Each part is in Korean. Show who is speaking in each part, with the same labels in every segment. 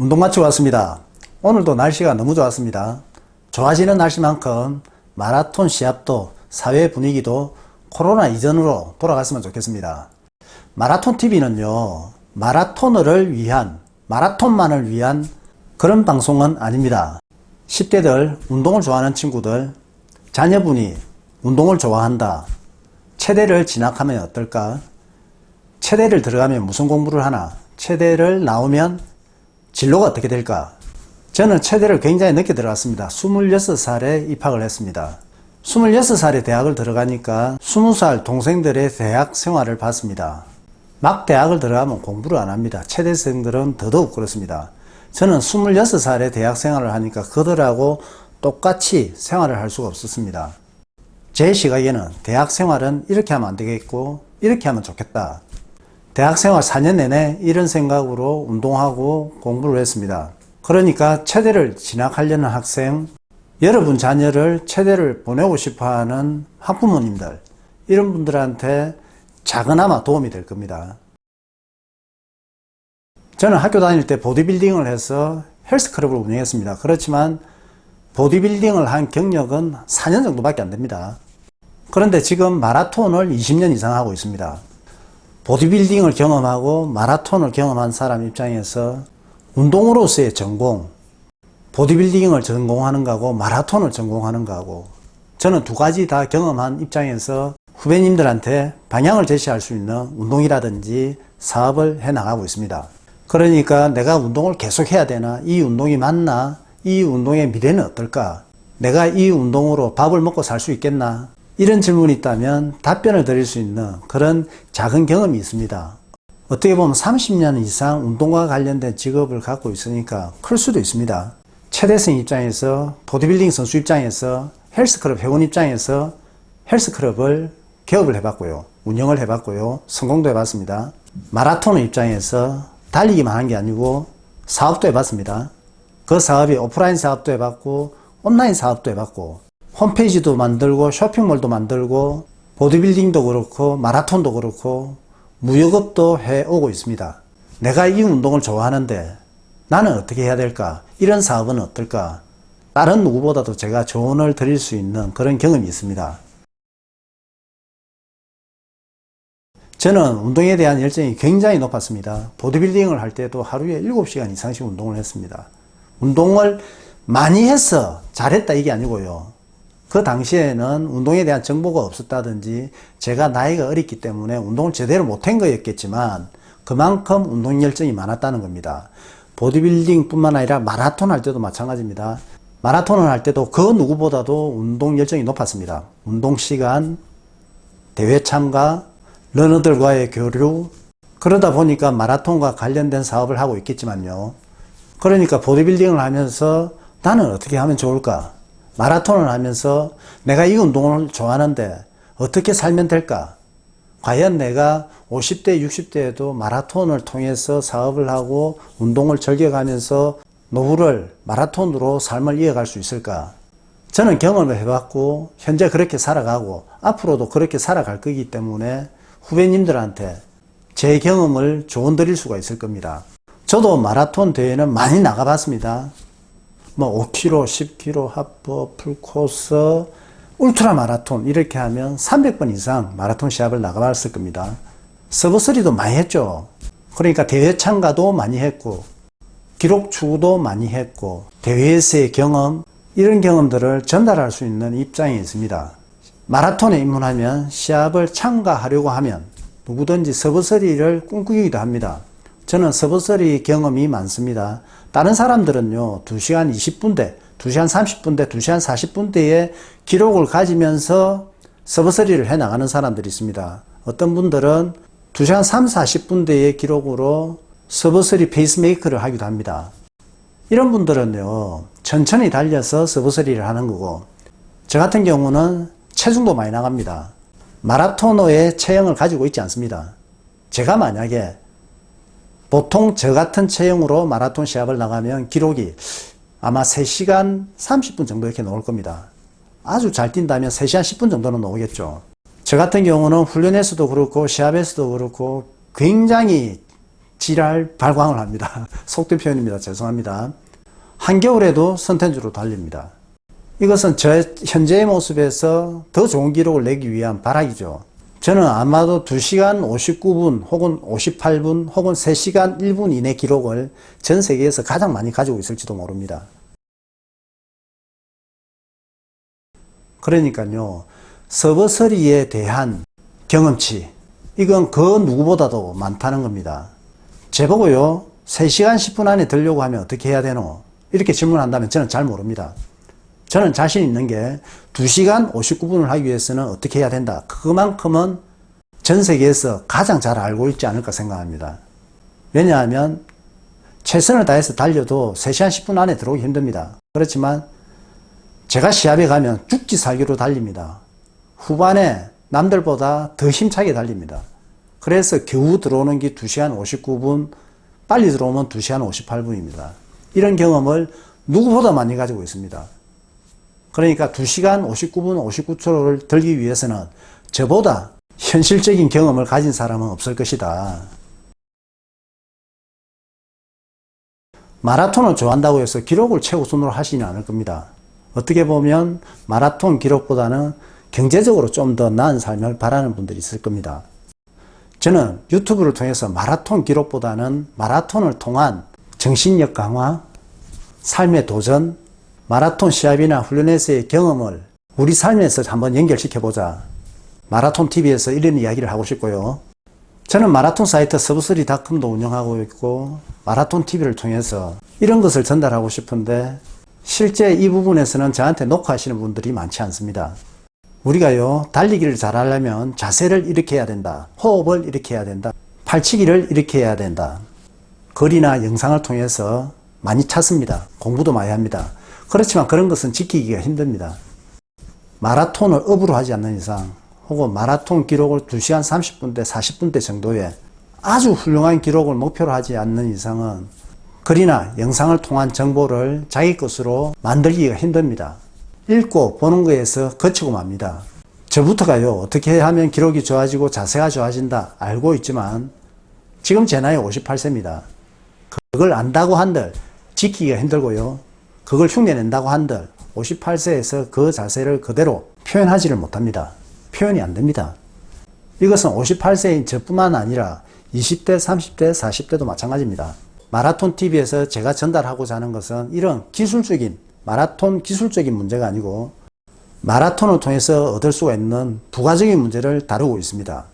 Speaker 1: 운동 마치고 왔습니다. 오늘도 날씨가 너무 좋았습니다. 좋아지는 날씨만큼 마라톤 시합도 사회 분위기도 코로나 이전으로 돌아갔으면 좋겠습니다. 마라톤 TV는요, 마라토너를 위한, 마라톤만을 위한 그런 방송은 아닙니다. 10대들, 운동을 좋아하는 친구들, 자녀분이 운동을 좋아한다. 체대를 진학하면 어떨까? 체대를 들어가면 무슨 공부를 하나? 체대를 나오면 진로가 어떻게 될까? 저는 체대를 굉장히 늦게 들어갔습니다. 26살에 입학을 했습니다. 26살에 대학을 들어가니까 20살 동생들의 대학 생활을 봤습니다. 막 대학을 들어가면 공부를 안 합니다. 체대생들은 더더욱 그렇습니다. 저는 26살에 대학 생활을 하니까 그들하고 똑같이 생활을 할 수가 없었습니다. 제 시각에는 대학 생활은 이렇게 하면 안 되겠고 이렇게 하면 좋겠다. 대학 생활 4년 내내 이런 생각으로 운동하고 공부를 했습니다. 그러니까 체대를 진학하려는 학생, 여러분 자녀를 체대를 보내고 싶어 하는 학부모님들, 이런 분들한테 작은아마 도움이 될 겁니다. 저는 학교 다닐 때 보디빌딩을 해서 헬스클럽을 운영했습니다. 그렇지만 보디빌딩을 한 경력은 4년 정도밖에 안 됩니다. 그런데 지금 마라톤을 20년 이상 하고 있습니다. 보디빌딩을 경험하고 마라톤을 경험한 사람 입장에서 운동으로서의 전공, 보디빌딩을 전공하는 거하고 마라톤을 전공하는 거하고 저는 두 가지 다 경험한 입장에서 후배님들한테 방향을 제시할 수 있는 운동이라든지 사업을 해 나가고 있습니다. 그러니까 내가 운동을 계속 해야 되나? 이 운동이 맞나? 이 운동의 미래는 어떨까? 내가 이 운동으로 밥을 먹고 살 수 있겠나? 이런 질문이 있다면 답변을 드릴 수 있는 그런 작은 경험이 있습니다. 어떻게 보면 30년 이상 운동과 관련된 직업을 갖고 있으니까 클 수도 있습니다. 최대생 입장에서, 보디빌딩 선수 입장에서, 헬스클럽 회원 입장에서 헬스클럽을 개업을 해봤고요. 운영을 해봤고요. 성공도 해봤습니다. 마라톤 입장에서 달리기만 한 게 아니고 사업도 해봤습니다. 그 사업이 오프라인 사업도 해봤고 온라인 사업도 해봤고 홈페이지도 만들고 쇼핑몰도 만들고 보디빌딩도 그렇고 마라톤도 그렇고 무역업도 해오고 있습니다. 내가 이 운동을 좋아하는데 나는 어떻게 해야 될까? 이런 사업은 어떨까? 다른 누구보다도 제가 조언을 드릴 수 있는 그런 경험이 있습니다. 저는 운동에 대한 열정이 굉장히 높았습니다. 보디빌딩을 할 때도 하루에 7시간 이상씩 운동을 했습니다. 운동을 많이 해서 잘했다 이게 아니고요. 그 당시에는 운동에 대한 정보가 없었다든지 제가 나이가 어렸기 때문에 운동을 제대로 못한 거였겠지만 그만큼 운동 열정이 많았다는 겁니다. 보디빌딩 뿐만 아니라 마라톤 할 때도 마찬가지입니다. 마라톤을 할 때도 그 누구보다도 운동 열정이 높았습니다. 운동 시간, 대회 참가, 러너들과의 교류, 그러다 보니까 마라톤과 관련된 사업을 하고 있겠지만요. 그러니까 보디빌딩을 하면서 나는 어떻게 하면 좋을까? 마라톤을 하면서 내가 이 운동을 좋아하는데 어떻게 살면 될까? 과연 내가 50대, 60대에도 마라톤을 통해서 사업을 하고 운동을 즐겨가면서 노후를 마라톤으로 삶을 이어갈 수 있을까? 저는 경험을 해봤고, 현재 그렇게 살아가고, 앞으로도 그렇게 살아갈 거기 때문에 후배님들한테 제 경험을 조언 드릴 수가 있을 겁니다. 저도 마라톤 대회는 많이 나가봤습니다. 뭐 5km, 10km, 하프, 풀코스, 울트라 마라톤 이렇게 하면 300번 이상 마라톤 시합을 나가봤을 겁니다. 서브3도 많이 했죠. 그러니까 대회 참가도 많이 했고 기록 추구도 많이 했고 대회에서의 경험 이런 경험들을 전달할 수 있는 입장에 있습니다. 마라톤에 입문하면 시합을 참가하려고 하면 누구든지 서브3를 꿈꾸기도 합니다. 저는 서브3 경험이 많습니다. 다른 사람들은요, 2시간 20분대, 2시간 30분대, 2시간 40분대의 기록을 가지면서 서브3를 해 나가는 사람들이 있습니다. 어떤 분들은 2시간 3, 40분대의 기록으로 서브3 페이스메이커를 하기도 합니다. 이런 분들은요, 천천히 달려서 서브3를 하는 거고, 저 같은 경우는 체중도 많이 나갑니다. 마라토너의 체형을 가지고 있지 않습니다. 제가 만약에 보통 저 같은 체형으로 마라톤 시합을 나가면 기록이 아마 3시간 30분 정도 이렇게 나올 겁니다. 아주 잘 뛴다면 3시간 10분 정도는 나오겠죠. 저 같은 경우는 훈련에서도 그렇고 시합에서도 그렇고 굉장히 지랄 발광을 합니다. 속된 표현입니다. 죄송합니다. 한겨울에도 선텐주로 달립니다. 이것은 저 현재의 모습에서 더 좋은 기록을 내기 위한 발악이죠. 저는 아마도 2시간 59분 혹은 58분 혹은 3시간 1분 이내 기록을 전 세계에서 가장 많이 가지고 있을지도 모릅니다. 그러니까요, 서버서리에 대한 경험치, 이건 그 누구보다도 많다는 겁니다. 제보고요, 3시간 10분 안에 들려고 하면 어떻게 해야 되노? 이렇게 질문한다면 저는 잘 모릅니다. 저는 자신 있는 게 2시간 59분을 하기 위해서는 어떻게 해야 된다. 그만큼은 전 세계에서 가장 잘 알고 있지 않을까 생각합니다. 왜냐하면 최선을 다해서 달려도 3시간 10분 안에 들어오기 힘듭니다. 그렇지만 제가 시합에 가면 죽기 살기로 달립니다. 후반에 남들보다 더 힘차게 달립니다. 그래서 겨우 들어오는 게 2시간 59분, 빨리 들어오면 2시간 58분입니다. 이런 경험을 누구보다 많이 가지고 있습니다. 그러니까 2시간 59분 59초를 들기 위해서는 저보다 현실적인 경험을 가진 사람은 없을 것이다. 마라톤을 좋아한다고 해서 기록을 최우선으로 하시지는 않을 겁니다. 어떻게 보면 마라톤 기록보다는 경제적으로 좀 더 나은 삶을 바라는 분들이 있을 겁니다. 저는 유튜브를 통해서 마라톤 기록보다는 마라톤을 통한 정신력 강화, 삶의 도전, 마라톤 시합이나 훈련에서의 경험을 우리 삶에서 한번 연결시켜보자. 마라톤 TV에서 이런 이야기를 하고 싶고요. 저는 마라톤 사이트 서브스리닷컴도 운영하고 있고 마라톤 TV를 통해서 이런 것을 전달하고 싶은데 실제 이 부분에서는 저한테 녹화하시는 분들이 많지 않습니다. 우리가요, 달리기를 잘하려면 자세를 이렇게 해야 된다. 호흡을 이렇게 해야 된다. 팔치기를 이렇게 해야 된다. 글이나 영상을 통해서 많이 찾습니다. 공부도 많이 합니다. 그렇지만 그런 것은 지키기가 힘듭니다. 마라톤을 업으로 하지 않는 이상, 혹은 마라톤 기록을 2시간 30분대, 40분대 정도의 아주 훌륭한 기록을 목표로 하지 않는 이상은 글이나 영상을 통한 정보를 자기 것으로 만들기가 힘듭니다. 읽고 보는 거에서 거치고 맙니다. 저부터가요, 어떻게 하면 기록이 좋아지고 자세가 좋아진다 알고 있지만 지금 제 나이 58세입니다. 그걸 안다고 한들 지키기가 힘들고요. 그걸 흉내낸다고 한들 58세에서 그 자세를 그대로 표현하지를 못합니다. 표현이 안 됩니다. 이것은 58세인 저뿐만 아니라 20대, 30대, 40대도 마찬가지입니다. 마라톤 TV에서 제가 전달하고자 하는 것은 이런 기술적인, 마라톤 기술적인 문제가 아니고 마라톤을 통해서 얻을 수가 있는 부가적인 문제를 다루고 있습니다.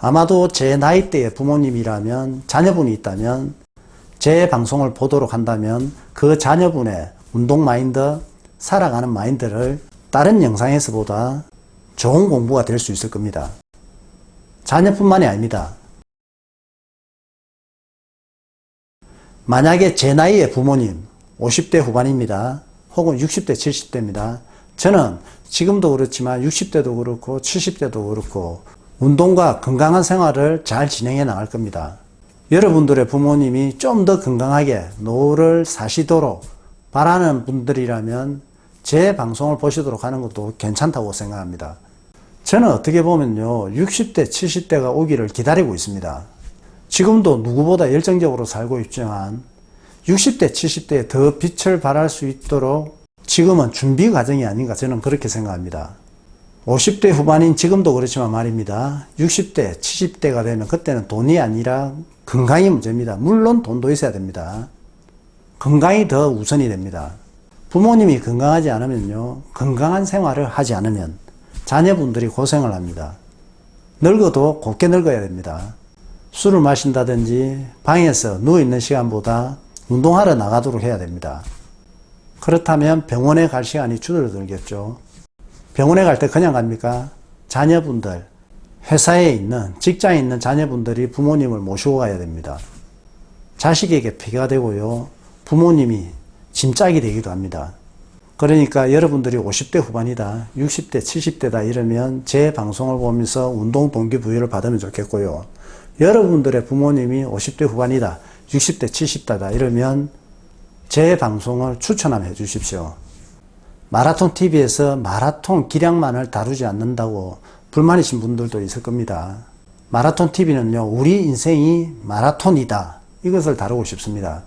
Speaker 1: 아마도 제 나이대의 부모님이라면 자녀분이 있다면 제 방송을 보도록 한다면 그 자녀분의 운동 마인드, 살아가는 마인드를 다른 영상에서보다 좋은 공부가 될 수 있을 겁니다. 자녀뿐만이 아닙니다. 만약에 제 나이의 부모님, 50대 후반입니다. 혹은 60대, 70대입니다. 저는 지금도 그렇지만 60대도 그렇고 70대도 그렇고 운동과 건강한 생활을 잘 진행해 나갈 겁니다. 여러분들의 부모님이 좀 더 건강하게 노를 사시도록 바라는 분들이라면 제 방송을 보시도록 하는 것도 괜찮다고 생각합니다. 저는 어떻게 보면요, 60대, 70대가 오기를 기다리고 있습니다. 지금도 누구보다 열정적으로 살고 있지만 60대, 70대에 더 빛을 발할 수 있도록 지금은 준비 과정이 아닌가 저는 그렇게 생각합니다. 50대 후반인 지금도 그렇지만 말입니다. 60대, 70대가 되면 그때는 돈이 아니라 건강이 문제입니다. 물론 돈도 있어야 됩니다. 건강이 더 우선이 됩니다. 부모님이 건강하지 않으면요, 건강한 생활을 하지 않으면 자녀분들이 고생을 합니다. 늙어도 곱게 늙어야 됩니다. 술을 마신다든지 방에서 누워있는 시간보다 운동하러 나가도록 해야 됩니다. 그렇다면 병원에 갈 시간이 줄어들겠죠. 병원에 갈 때 그냥 갑니까? 자녀분들, 회사에 있는, 직장에 있는 자녀분들이 부모님을 모시고 가야 됩니다. 자식에게 피가 되고요. 부모님이 짐짝이 되기도 합니다. 그러니까 여러분들이 50대 후반이다, 60대, 70대다 이러면 제 방송을 보면서 운동 동기부여를 받으면 좋겠고요. 여러분들의 부모님이 50대 후반이다, 60대, 70대다 이러면 제 방송을 추천해 주십시오. 마라톤 TV에서 마라톤 기량만을 다루지 않는다고 불만이신 분들도 있을 겁니다. 마라톤 TV는요, 우리 인생이 마라톤이다. 이것을 다루고 싶습니다.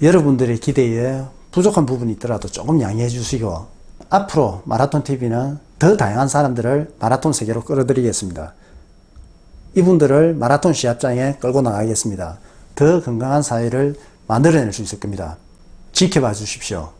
Speaker 1: 여러분들의 기대에 부족한 부분이 있더라도 조금 양해해 주시고, 앞으로 마라톤 TV는 더 다양한 사람들을 마라톤 세계로 끌어들이겠습니다. 이분들을 마라톤 시합장에 끌고 나가겠습니다. 더 건강한 사회를 만들어낼 수 있을 겁니다. 지켜봐 주십시오.